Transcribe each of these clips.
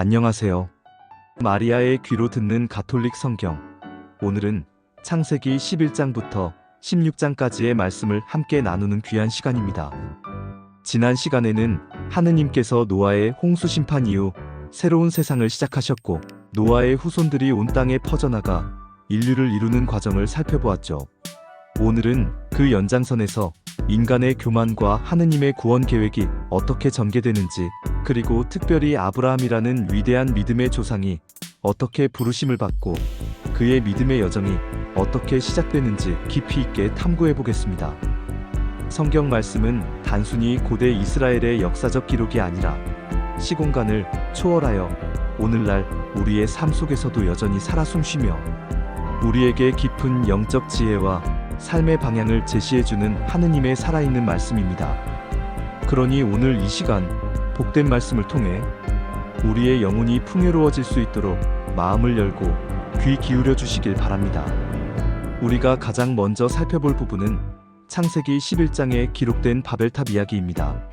안녕하세요. 마리아의 귀로 듣는 가톨릭 성경. 오늘은 창세기 11장부터 16장까지의 말씀을 함께 나누는 귀한 시간입니다. 지난 시간에는 하느님께서 노아의 홍수 심판 이후 새로운 세상을 시작하셨고 노아의 후손들이 온 땅에 퍼져나가 인류를 이루는 과정을 살펴보았죠. 오늘은 그 연장선에서 인간의 교만과 하느님의 구원 계획이 어떻게 전개되는지 그리고 특별히 아브라함이라는 위대한 믿음의 조상이 어떻게 부르심을 받고 그의 믿음의 여정이 어떻게 시작되는지 깊이 있게 탐구해 보겠습니다. 성경 말씀은 단순히 고대 이스라엘의 역사적 기록이 아니라 시공간을 초월하여 오늘날 우리의 삶 속에서도 여전히 살아 숨쉬며 우리에게 깊은 영적 지혜와 삶의 방향을 제시해주는 하느님의 살아있는 말씀입니다. 그러니 오늘 이 시간 복된 말씀을 통해 우리의 영혼이 풍요로워질 수 있도록 마음을 열고 귀 기울여 주시길 바랍니다. 우리가 가장 먼저 살펴볼 부분은 창세기 11장에 기록된 바벨탑 이야기입니다.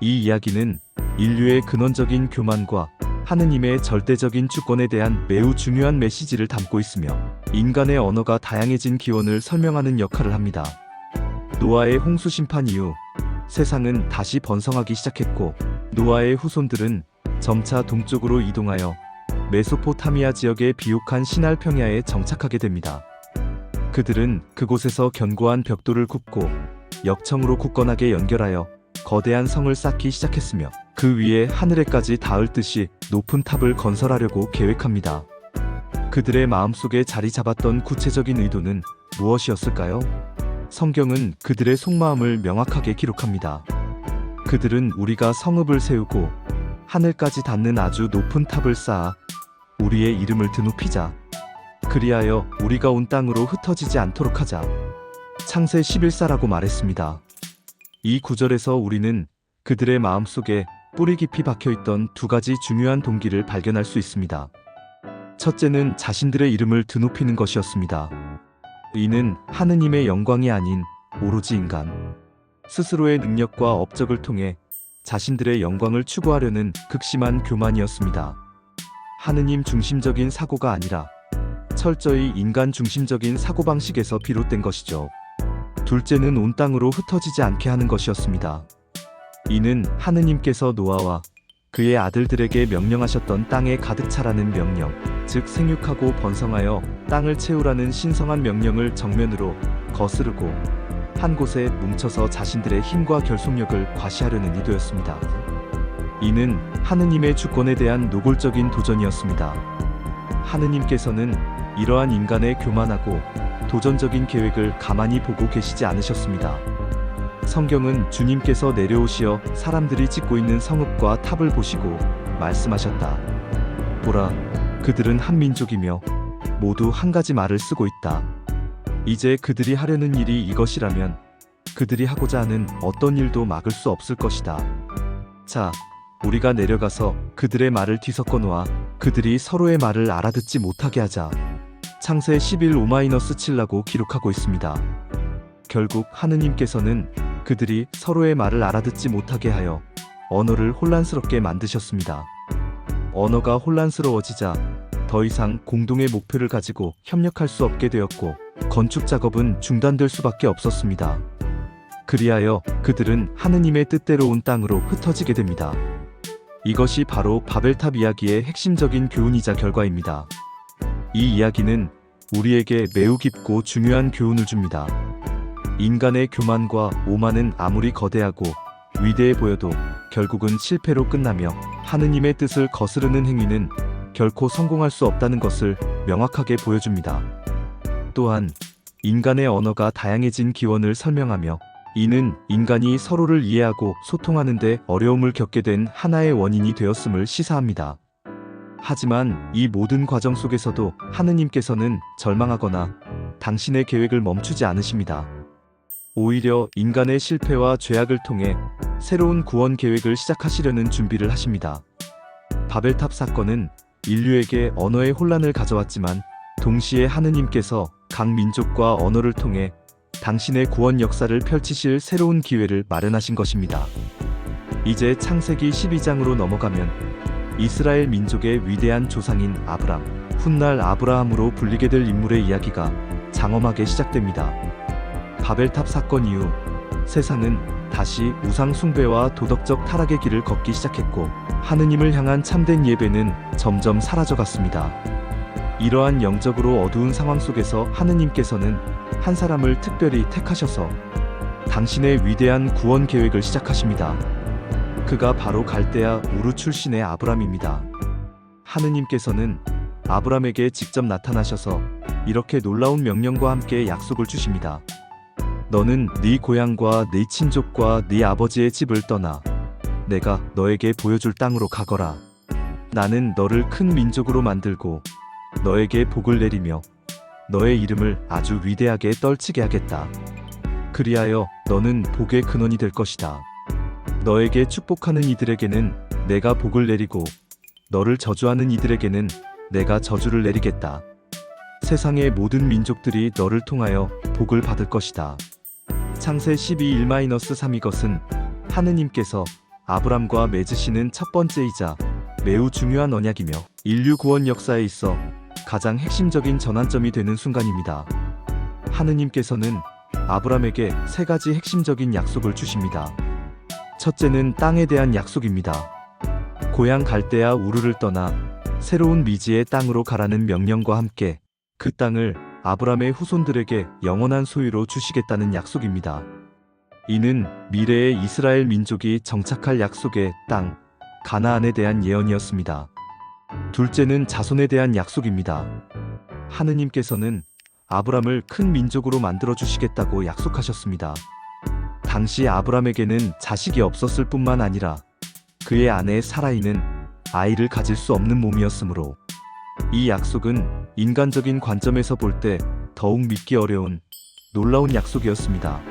이 이야기는 인류의 근원적인 교만과 하느님의 절대적인 주권에 대한 매우 중요한 메시지를 담고 있으며 인간의 언어가 다양해진 기원을 설명하는 역할을 합니다. 노아의 홍수 심판 이후 세상은 다시 번성하기 시작했고 노아의 후손들은 점차 동쪽으로 이동하여 메소포타미아 지역의 비옥한 시날 평야에 정착하게 됩니다. 그들은 그곳에서 견고한 벽돌을 굽고 역청으로 굳건하게 연결하여 거대한 성을 쌓기 시작했으며 그 위에 하늘에까지 닿을 듯이 높은 탑을 건설하려고 계획합니다. 그들의 마음속에 자리 잡았던 구체적인 의도는 무엇이었을까요? 성경은 그들의 속마음을 명확하게 기록합니다. 그들은 우리가 성읍을 세우고 하늘까지 닿는 아주 높은 탑을 쌓아 우리의 이름을 드높이자. 그리하여 우리가 온 땅으로 흩어지지 않도록 하자. 창세 11사라고 말했습니다. 이 구절에서 우리는 그들의 마음속에 뿌리 깊이 박혀 있던 두 가지 중요한 동기를 발견할 수 있습니다. 첫째는 자신들의 이름을 드높이는 것이었습니다. 이는 하느님의 영광이 아닌 오로지 인간 스스로의 능력과 업적을 통해 자신들의 영광을 추구하려는 극심한 교만이었습니다. 하느님 중심적인 사고가 아니라 철저히 인간 중심적인 사고방식에서 비롯된 것이죠. 둘째는 온 땅으로 흩어지지 않게 하는 것이었습니다. 이는 하느님께서 노아와 그의 아들들에게 명령하셨던 땅에 가득 차라는 명령, 즉 생육하고 번성하여 땅을 채우라는 신성한 명령을 정면으로 거스르고 한 곳에 뭉쳐서 자신들의 힘과 결속력을 과시하려는 의도였습니다. 이는 하느님의 주권에 대한 노골적인 도전이었습니다. 하느님께서는 이러한 인간의 교만하고 도전적인 계획을 가만히 보고 계시지 않으셨습니다. 성경은 주님께서 내려오시어 사람들이 짓고 있는 성읍과 탑을 보시고 말씀하셨다. 보라, 그들은 한 민족이며 모두 한 가지 말을 쓰고 있다. 이제 그들이 하려는 일이 이것이라면 그들이 하고자 하는 어떤 일도 막을 수 없을 것이다. 자, 우리가 내려가서 그들의 말을 뒤섞어 놓아 그들이 서로의 말을 알아듣지 못하게 하자. 창세 11 5-7라고 기록하고 있습니다. 결국 하느님께서는 그들이 서로의 말을 알아듣지 못하게 하여 언어를 혼란스럽게 만드셨습니다. 언어가 혼란스러워지자 더 이상 공동의 목표를 가지고 협력할 수 없게 되었고 건축 작업은 중단될 수밖에 없었습니다. 그리하여 그들은 하느님의 뜻대로 온 땅으로 흩어지게 됩니다. 이것이 바로 바벨탑 이야기의 핵심적인 교훈이자 결과입니다. 이 이야기는 우리에게 매우 깊고 중요한 교훈을 줍니다. 인간의 교만과 오만은 아무리 거대하고 위대해 보여도 결국은 실패로 끝나며 하느님의 뜻을 거스르는 행위는 결코 성공할 수 없다는 것을 명확하게 보여줍니다. 또한 인간의 언어가 다양해진 기원을 설명하며 이는 인간이 서로를 이해하고 소통하는데 어려움을 겪게 된 하나의 원인이 되었음을 시사합니다. 하지만 이 모든 과정 속에서도 하느님께서는 절망하거나 당신의 계획을 멈추지 않으십니다. 오히려 인간의 실패와 죄악을 통해 새로운 구원 계획을 시작하시려는 준비를 하십니다. 바벨탑 사건은 인류에게 언어의 혼란을 가져왔지만 동시에 하느님께서 각 민족과 언어를 통해 당신의 구원 역사를 펼치실 새로운 기회를 마련하신 것입니다. 이제 창세기 12장으로 넘어가면 이스라엘 민족의 위대한 조상인 아브람, 훗날 아브라함으로 불리게 될 인물의 이야기가 장엄하게 시작됩니다. 바벨탑 사건 이후 세상은 다시 우상 숭배와 도덕적 타락의 길을 걷기 시작했고 하느님을 향한 참된 예배는 점점 사라져갔습니다. 이러한 영적으로 어두운 상황 속에서 하느님께서는 한 사람을 특별히 택하셔서 당신의 위대한 구원 계획을 시작하십니다. 그가 바로 갈대아 우르 출신의 아브람입니다. 하느님께서는 아브람에게 직접 나타나셔서 이렇게 놀라운 명령과 함께 약속을 주십니다. 너는 네 고향과 네 친족과 네 아버지의 집을 떠나 내가 너에게 보여줄 땅으로 가거라. 나는 너를 큰 민족으로 만들고 너에게 복을 내리며 너의 이름을 아주 위대하게 떨치게 하겠다. 그리하여 너는 복의 근원이 될 것이다. 너에게 축복하는 이들에게는 내가 복을 내리고 너를 저주하는 이들에게는 내가 저주를 내리겠다. 세상의 모든 민족들이 너를 통하여 복을 받을 것이다. 창세 12 1-3 이것은 하느님께서 아브람과 맺으시는 첫 번째이자 매우 중요한 언약이며 인류 구원 역사에 있어 가장 핵심적인 전환점이 되는 순간입니다. 하느님께서는 아브람에게 세 가지 핵심적인 약속을 주십니다. 첫째는 땅에 대한 약속입니다. 고향 갈대아 우르를 떠나 새로운 미지의 땅으로 가라는 명령과 함께 그 땅을 아브람의 후손들에게 영원한 소유로 주시겠다는 약속입니다. 이는 미래의 이스라엘 민족이 정착할 약속의 땅, 가나안에 대한 예언이었습니다. 둘째는 자손에 대한 약속입니다. 하느님께서는 아브람을 큰 민족으로 만들어 주시겠다고 약속하셨습니다. 당시 아브람에게는 자식이 없었을 뿐만 아니라 그의 아내 사라이는 아이를 가질 수 없는 몸이었으므로 이 약속은 인간적인 관점에서 볼 때 더욱 믿기 어려운 놀라운 약속이었습니다.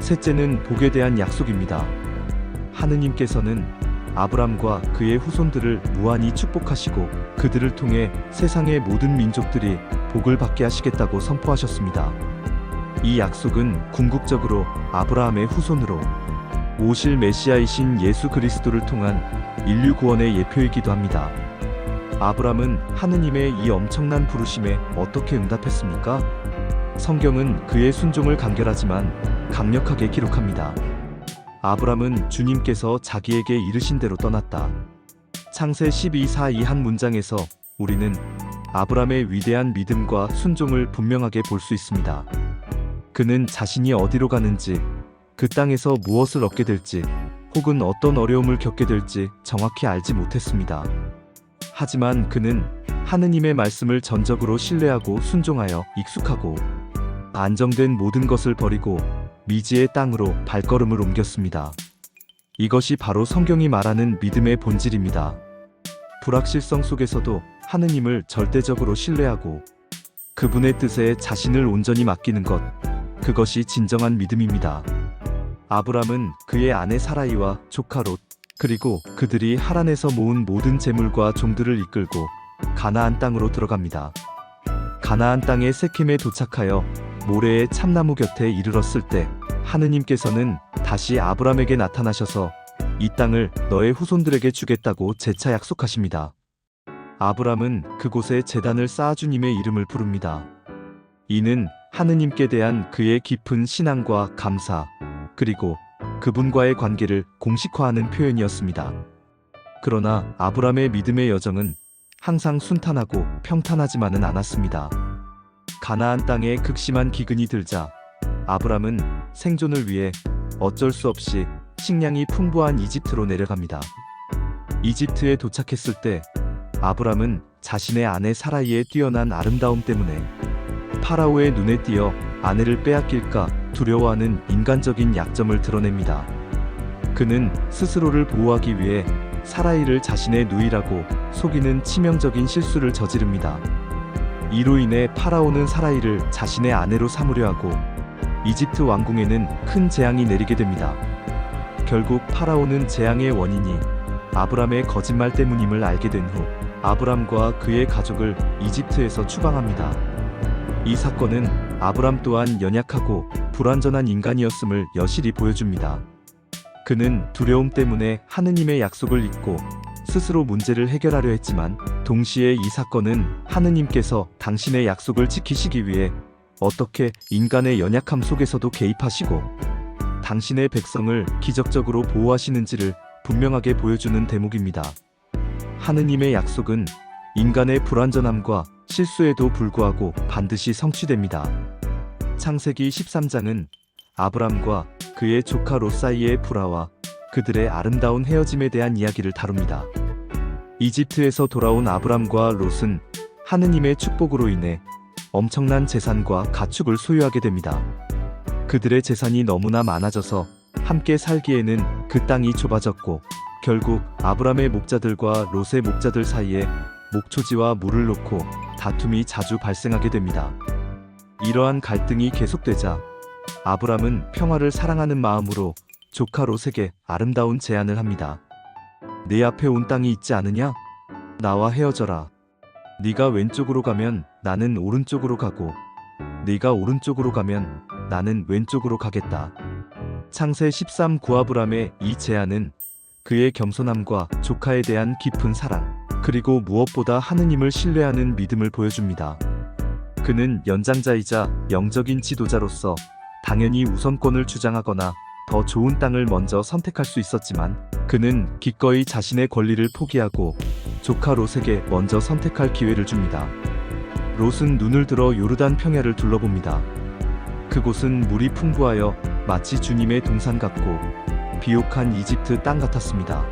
셋째는 복에 대한 약속입니다. 하느님께서는 아브람과 그의 후손들을 무한히 축복하시고 그들을 통해 세상의 모든 민족들이 복을 받게 하시겠다고 선포하셨습니다. 이 약속은 궁극적으로 아브라함의 후손으로 오실 메시아이신 예수 그리스도를 통한 인류 구원의 예표이기도 합니다. 아브람은 하느님의 이 엄청난 부르심에 어떻게 응답했습니까? 성경은 그의 순종을 간결하지만 강력하게 기록합니다. 아브람은 주님께서 자기에게 이르신 대로 떠났다. 창세 12사 이 한 문장에서 우리는 아브람의 위대한 믿음과 순종을 분명하게 볼 수 있습니다. 그는 자신이 어디로 가는지, 그 땅에서 무엇을 얻게 될지, 혹은 어떤 어려움을 겪게 될지 정확히 알지 못했습니다. 하지만 그는 하느님의 말씀을 전적으로 신뢰하고 순종하여 익숙하고 안정된 모든 것을 버리고 미지의 땅으로 발걸음을 옮겼습니다. 이것이 바로 성경이 말하는 믿음의 본질입니다. 불확실성 속에서도 하느님을 절대적으로 신뢰하고 그분의 뜻에 자신을 온전히 맡기는 것, 그것이 진정한 믿음입니다. 아브람은 그의 아내 사라이와 조카 롯, 그리고 그들이 하란에서 모은 모든 재물과 종들을 이끌고 가나안 땅으로 들어갑니다. 가나안 땅의 세켐에 도착하여 모래의 참나무 곁에 이르렀을 때 하느님께서는 다시 아브람에게 나타나셔서 이 땅을 너의 후손들에게 주겠다고 재차 약속하십니다. 아브람은 그곳에 재단을 쌓아 주님의 이름을 부릅니다. 이는 하느님께 대한 그의 깊은 신앙과 감사, 그리고 그분과의 관계를 공식화하는 표현이었습니다. 그러나 아브람의 믿음의 여정은 항상 순탄하고 평탄하지만은 않았습니다. 가나안 땅에 극심한 기근이 들자 아브람은 생존을 위해 어쩔 수 없이 식량이 풍부한 이집트로 내려갑니다. 이집트에 도착했을 때 아브람은 자신의 아내 사라이의 뛰어난 아름다움 때문에 파라오의 눈에 띄어 아내를 빼앗길까 두려워하는 인간적인 약점을 드러냅니다. 그는 스스로를 보호하기 위해 사라이를 자신의 누이라고 속이는 치명적인 실수를 저지릅니다. 이로 인해 파라오는 사라이를 자신의 아내로 삼으려 하고 이집트 왕궁에는 큰 재앙이 내리게 됩니다. 결국 파라오는 재앙의 원인이 아브람의 거짓말 때문임을 알게 된 후 아브람과 그의 가족을 이집트에서 추방합니다. 이 사건은 아브람 또한 연약하고 불완전한 인간이었음을 여실히 보여줍니다. 그는 두려움 때문에 하느님의 약속을 잊고 스스로 문제를 해결하려 했지만 동시에 이 사건은 하느님께서 당신의 약속을 지키시기 위해 어떻게 인간의 연약함 속에서도 개입하시고 당신의 백성을 기적적으로 보호하시는지를 분명하게 보여주는 대목입니다. 하느님의 약속은 인간의 불완전함과 실수에도 불구하고 반드시 성취됩니다. 창세기 13장은 아브람과 그의 조카 롯 사이의 불화와 그들의 아름다운 헤어짐에 대한 이야기를 다룹니다. 이집트에서 돌아온 아브람과 롯은 하느님의 축복으로 인해 엄청난 재산과 가축을 소유하게 됩니다. 그들의 재산이 너무나 많아져서 함께 살기에는 그 땅이 좁아졌고 결국 아브람의 목자들과 롯의 목자들 사이에 목초지와 물을 놓고 다툼이 자주 발생하게 됩니다. 이러한 갈등이 계속되자 아브람은 평화를 사랑하는 마음으로 조카 롯에게 아름다운 제안을 합니다. 내 앞에 온 땅이 있지 않으냐? 나와 헤어져라. 네가 왼쪽으로 가면 나는 오른쪽으로 가고 네가 오른쪽으로 가면 나는 왼쪽으로 가겠다. 창세 13 구아브람의 이 제안은 그의 겸손함과 조카에 대한 깊은 사랑, 그리고 무엇보다 하느님을 신뢰하는 믿음을 보여줍니다. 그는 연장자이자 영적인 지도자로서 당연히 우선권을 주장하거나 더 좋은 땅을 먼저 선택할 수 있었지만 그는 기꺼이 자신의 권리를 포기하고 조카 롯에게 먼저 선택할 기회를 줍니다. 롯은 눈을 들어 요르단 평야를 둘러봅니다. 그곳은 물이 풍부하여 마치 주님의 동산 같고 비옥한 이집트 땅 같았습니다.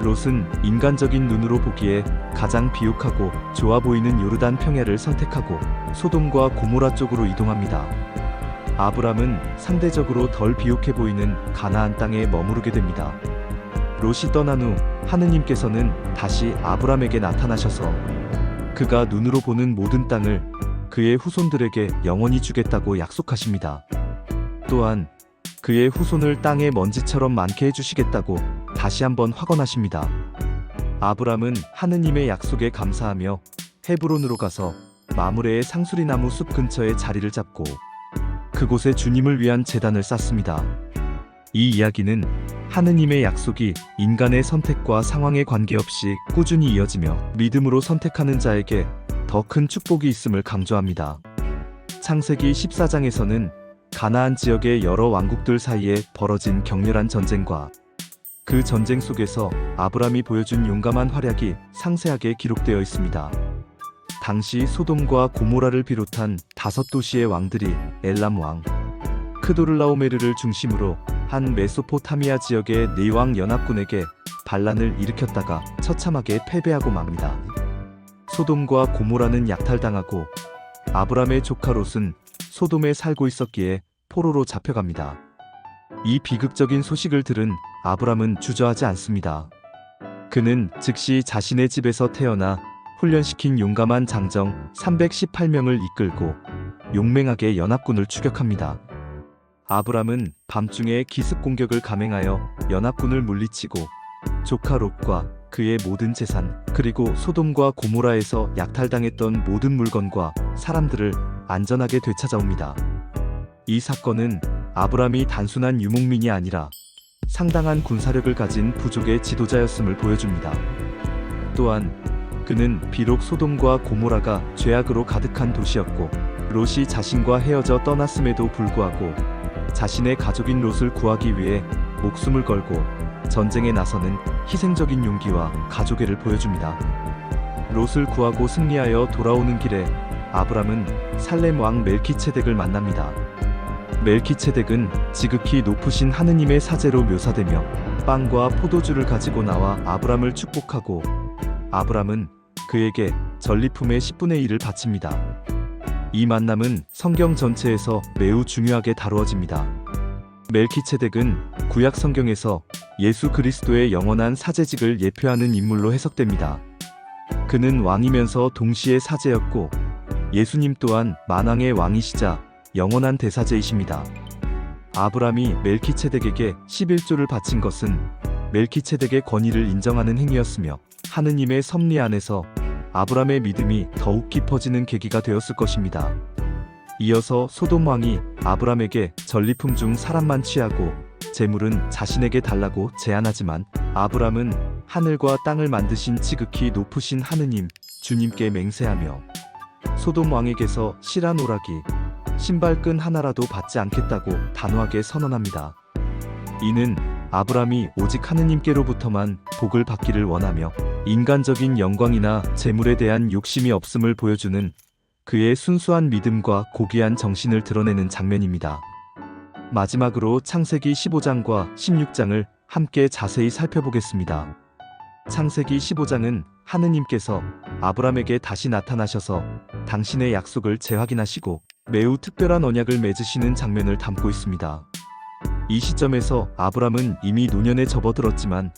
롯은 인간적인 눈으로 보기에 가장 비옥하고 좋아 보이는 요르단 평야를 선택하고 소돔과 고모라 쪽으로 이동합니다. 아브람은 상대적으로 덜 비옥해 보이는 가나안 땅에 머무르게 됩니다. 롯이 떠난 후 하느님께서는 다시 아브람에게 나타나셔서 그가 눈으로 보는 모든 땅을 그의 후손들에게 영원히 주겠다고 약속하십니다. 또한 그의 후손을 땅의 먼지처럼 많게 해주시겠다고 다시 한번 확언하십니다. 아브람은 하느님의 약속에 감사하며 헤브론으로 가서 마므레의 상수리나무 숲 근처에 자리를 잡고 그곳에 주님을 위한 제단을 쌓습니다. 이 이야기는 하느님의 약속이 인간의 선택과 상황에 관계없이 꾸준히 이어지며 믿음으로 선택하는 자에게 더 큰 축복이 있음을 강조합니다. 창세기 14장에서는 가나안 지역의 여러 왕국들 사이에 벌어진 격렬한 전쟁과 그 전쟁 속에서 아브람이 보여준 용감한 활약이 상세하게 기록되어 있습니다. 당시 소돔과 고모라를 비롯한 다섯 도시의 왕들이 엘람 왕, 크도를라오메르를 중심으로 한 메소포타미아 지역의 네왕 연합군에게 반란을 일으켰다가 처참하게 패배하고 맙니다. 소돔과 고모라는 약탈당하고 아브람의 조카 롯은 소돔에 살고 있었기에 포로로 잡혀갑니다. 이 비극적인 소식을 들은 아브람은 주저하지 않습니다. 그는 즉시 자신의 집에서 태어나 훈련시킨 용감한 장정 318명을 이끌고 용맹하게 연합군을 추격합니다. 아브람은 밤중에 기습 공격을 감행하여 연합군을 물리치고 조카 롯과 그의 모든 재산 그리고 소돔과 고모라에서 약탈당했던 모든 물건과 사람들을 안전하게 되찾아옵니다. 이 사건은 아브람이 단순한 유목민이 아니라 상당한 군사력을 가진 부족의 지도자였음을 보여줍니다. 또한 그는 비록 소돔과 고모라가 죄악으로 가득한 도시였고 롯이 자신과 헤어져 떠났음에도 불구하고 자신의 가족인 롯을 구하기 위해 목숨을 걸고 전쟁에 나서는 희생적인 용기와 가족애를 보여줍니다. 롯을 구하고 승리하여 돌아오는 길에 아브람은 살렘 왕 멜키체덱을 만납니다. 멜키체덱은 지극히 높으신 하느님의 사제로 묘사되며 빵과 포도주를 가지고 나와 아브람을 축복하고 아브람은 그에게 전리품의 10분의 1을 바칩니다. 이 만남은 성경 전체에서 매우 중요하게 다루어집니다. 멜키체덱은 구약 성경에서 예수 그리스도의 영원한 사제직을 예표하는 인물로 해석됩니다. 그는 왕이면서 동시에 사제였고 예수님 또한 만왕의 왕이시자 영원한 대사제이십니다. 아브람이 멜키체덱에게 11조를 바친 것은 멜키체덱의 권위를 인정하는 행위였으며 하느님의 섭리 안에서 아브람의 믿음이 더욱 깊어지는 계기가 되었을 것입니다. 이어서 소돔 왕이 아브람에게 전리품 중 사람만 취하고 재물은 자신에게 달라고 제안하지만 아브람은 하늘과 땅을 만드신 지극히 높으신 하느님 주님께 맹세하며 소돔 왕에게서 실한 오락이 신발끈 하나라도 받지 않겠다고 단호하게 선언합니다. 이는 아브람이 오직 하느님께로부터만 복을 받기를 원하며 인간적인 영광이나 재물에 대한 욕심이 없음을 보여주는 그의 순수한 믿음과 고귀한 정신을 드러내는 장면입니다. 마지막으로 창세기 15장과 16장을 함께 자세히 살펴보겠습니다. 창세기 15장은 하느님께서 아브람에게 다시 나타나셔서 당신의 약속을 재확인하시고 매우 특별한 언약을 맺으시는 장면을 담고 있습니다. 이 시점에서 아브람은 이미 노년에 접어들었지만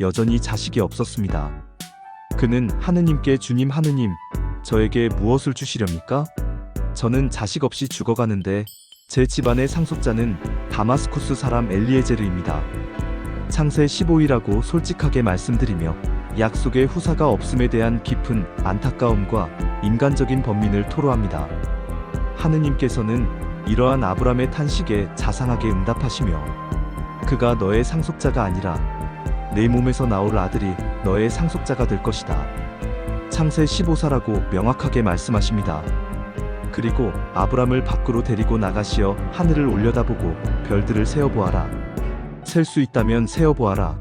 여전히 자식이 없었습니다. 그는 하느님께 주님 하느님, 저에게 무엇을 주시렵니까? 저는 자식 없이 죽어가는데 제 집안의 상속자는 다마스쿠스 사람 엘리에제르입니다. 창세 15이라고 솔직하게 말씀드리며 약속의 후사가 없음에 대한 깊은 안타까움과 인간적인 번민을 토로합니다. 하느님께서는 이러한 아브람의 탄식에 자상하게 응답하시며 그가 너의 상속자가 아니라 내 몸에서 나올 아들이 너의 상속자가 될 것이다. 창세 15사라고 명확하게 말씀하십니다. 그리고 아브람을 밖으로 데리고 나가시어 하늘을 올려다보고 별들을 세어보아라. 셀 수 있다면 세어보아라.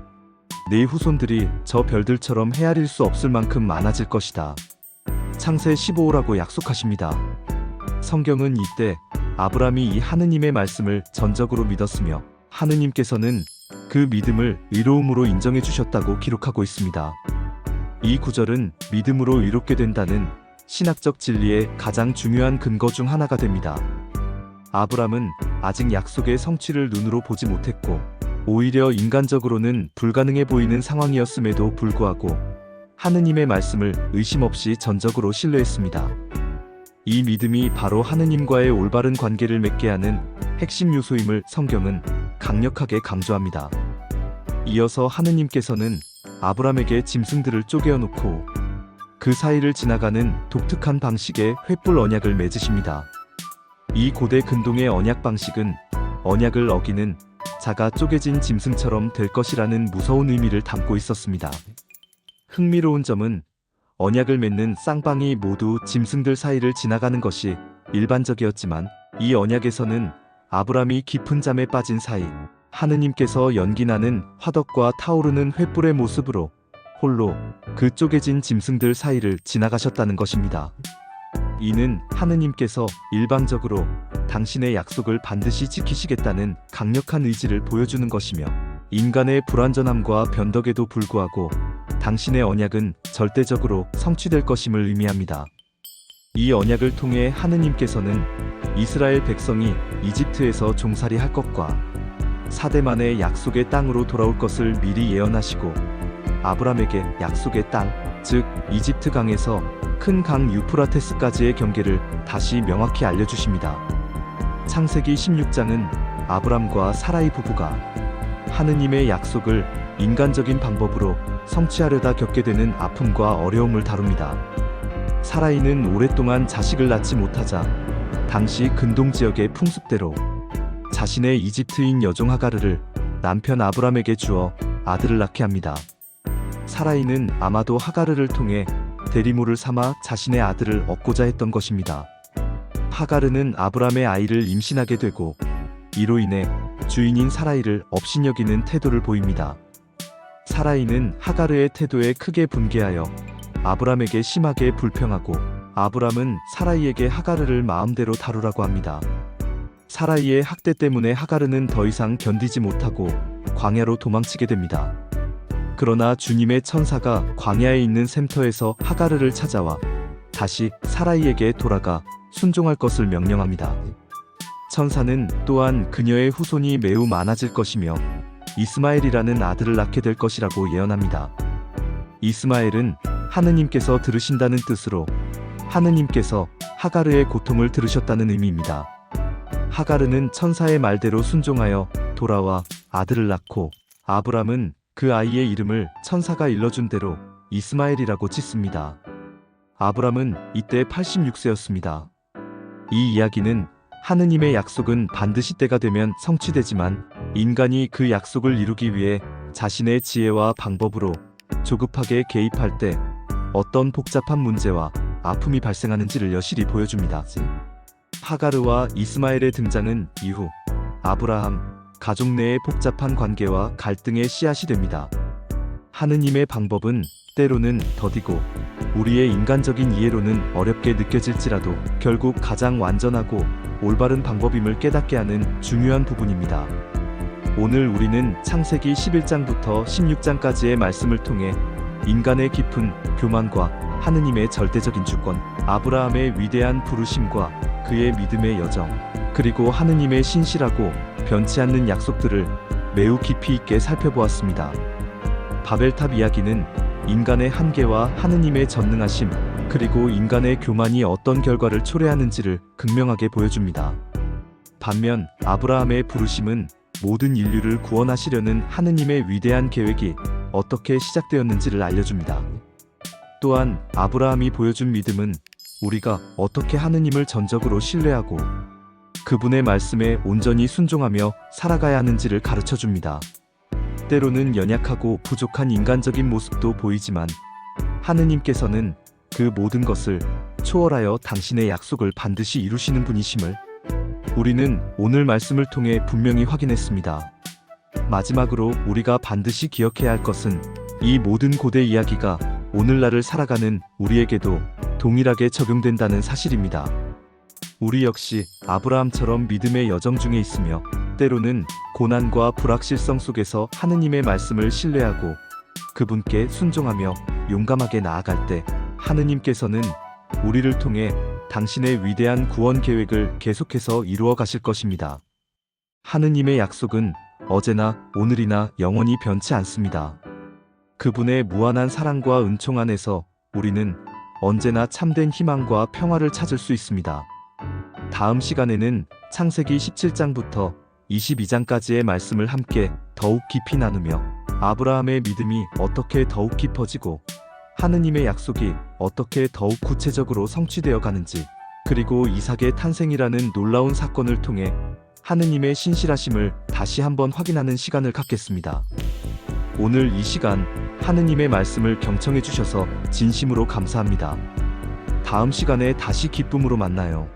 네 후손들이 저 별들처럼 헤아릴 수 없을 만큼 많아질 것이다. 창세 15라고 약속하십니다. 성경은 이때 아브람이 이 하느님의 말씀을 전적으로 믿었으며 하느님께서는 그 믿음을 의로움으로 인정해 주셨다고 기록하고 있습니다. 이 구절은 믿음으로 의롭게 된다는 신학적 진리의 가장 중요한 근거 중 하나가 됩니다. 아브람은 아직 약속의 성취를 눈으로 보지 못했고 오히려 인간적으로는 불가능해 보이는 상황이었음에도 불구하고 하느님의 말씀을 의심 없이 전적으로 신뢰했습니다. 이 믿음이 바로 하느님과의 올바른 관계를 맺게 하는 핵심 요소임을 성경은 강력하게 강조합니다. 이어서 하느님께서는 아브람에게 짐승들을 쪼개어 놓고 그 사이를 지나가는 독특한 방식의 횃불 언약을 맺으십니다. 이 고대 근동의 언약 방식은 언약을 어기는 자가 쪼개진 짐승처럼 될 것이라는 무서운 의미를 담고 있었습니다. 흥미로운 점은 언약을 맺는 쌍방이 모두 짐승들 사이를 지나가는 것이 일반적이었지만 이 언약에서는 아브람이 깊은 잠에 빠진 사이 하느님께서 연기나는 화덕과 타오르는 횃불의 모습으로 홀로 그 쪼개진 짐승들 사이를 지나가셨다는 것입니다. 이는 하느님께서 일방적으로 당신의 약속을 반드시 지키시겠다는 강력한 의지를 보여주는 것이며 인간의 불완전함과 변덕에도 불구하고 당신의 언약은 절대적으로 성취될 것임을 의미합니다. 이 언약을 통해 하느님께서는 이스라엘 백성이 이집트에서 종살이 할 것과 사대 만에 약속의 땅으로 돌아올 것을 미리 예언하시고 아브람에게 약속의 땅, 즉 이집트 강에서 큰 강 유프라테스까지의 경계를 다시 명확히 알려주십니다. 창세기 16장은 아브람과 사라이 부부가 하느님의 약속을 인간적인 방법으로 성취하려다 겪게 되는 아픔과 어려움을 다룹니다. 사라이는 오랫동안 자식을 낳지 못하자 당시 근동 지역의 풍습대로 자신의 이집트인 여종 하가르를 남편 아브람에게 주어 아들을 낳게 합니다. 사라이는 아마도 하가르를 통해 대리모를 삼아 자신의 아들을 얻고자 했던 것입니다. 하가르는 아브람의 아이를 임신하게 되고 이로 인해 주인인 사라이를 업신여기는 태도를 보입니다. 사라이는 하가르의 태도에 크게 분개하여 아브람에게 심하게 불평하고 아브람은 사라이에게 하가르를 마음대로 다루라고 합니다. 사라이의 학대 때문에 하가르는 더 이상 견디지 못하고 광야로 도망치게 됩니다. 그러나 주님의 천사가 광야에 있는 샘터에서 하가르를 찾아와 다시 사라이에게 돌아가 순종할 것을 명령합니다. 천사는 또한 그녀의 후손이 매우 많아질 것이며 이스마엘이라는 아들을 낳게 될 것이라고 예언합니다. 이스마엘은 하느님께서 들으신다는 뜻으로 하느님께서 하가르의 고통을 들으셨다는 의미입니다. 하가르는 천사의 말대로 순종하여 돌아와 아들을 낳고 아브람은 그 아이의 이름을 천사가 일러준 대로 이스마엘이라고 짓습니다. 아브람은 이때 86세였습니다. 이 이야기는 하느님의 약속은 반드시 때가 되면 성취되지만 인간이 그 약속을 이루기 위해 자신의 지혜와 방법으로 조급하게 개입할 때 어떤 복잡한 문제와 아픔이 발생하는지를 여실히 보여줍니다. 하가르와 이스마엘의 등장은 이후 아브라함 가족 내의 복잡한 관계와 갈등의 씨앗이 됩니다. 하느님의 방법은 때로는 더디고 우리의 인간적인 이해로는 어렵게 느껴질지라도 결국 가장 완전하고 올바른 방법임을 깨닫게 하는 중요한 부분입니다. 오늘 우리는 창세기 11장부터 16장까지의 말씀을 통해 인간의 깊은 교만과 하느님의 절대적인 주권, 아브라함의 위대한 부르심과 그의 믿음의 여정, 그리고 하느님의 신실하고 변치 않는 약속들을 매우 깊이 있게 살펴보았습니다. 바벨탑 이야기는 인간의 한계와 하느님의 전능하심, 그리고 인간의 교만이 어떤 결과를 초래하는지를 극명하게 보여줍니다. 반면 아브라함의 부르심은 모든 인류를 구원하시려는 하느님의 위대한 계획이 어떻게 시작되었는지를 알려줍니다. 또한 아브라함이 보여준 믿음은 우리가 어떻게 하느님을 전적으로 신뢰하고 그분의 말씀에 온전히 순종하며 살아가야 하는지를 가르쳐 줍니다. 때로는 연약하고 부족한 인간적인 모습도 보이지만 하느님께서는 그 모든 것을 초월하여 당신의 약속을 반드시 이루시는 분이심을 우리는 오늘 말씀을 통해 분명히 확인했습니다. 마지막으로 우리가 반드시 기억해야 할 것은 이 모든 고대 이야기가 오늘날을 살아가는 우리에게도 동일하게 적용된다는 사실입니다. 우리 역시 아브라함처럼 믿음의 여정 중에 있으며 때로는 고난과 불확실성 속에서 하느님의 말씀을 신뢰하고 그분께 순종하며 용감하게 나아갈 때 하느님께서는 우리를 통해 당신의 위대한 구원 계획을 계속해서 이루어 가실 것입니다. 하느님의 약속은 어제나 오늘이나 영원히 변치 않습니다. 그분의 무한한 사랑과 은총 안에서 우리는 언제나 참된 희망과 평화를 찾을 수 있습니다. 다음 시간에는 창세기 17장부터 22장까지의 말씀을 함께 더욱 깊이 나누며 아브라함의 믿음이 어떻게 더욱 깊어지고 하느님의 약속이 어떻게 더욱 구체적으로 성취되어 가는지 그리고 이삭의 탄생이라는 놀라운 사건을 통해 하느님의 신실하심을 다시 한번 확인하는 시간을 갖겠습니다. 오늘 이 시간 하느님의 말씀을 경청해 주셔서 진심으로 감사합니다. 다음 시간에 다시 기쁨으로 만나요.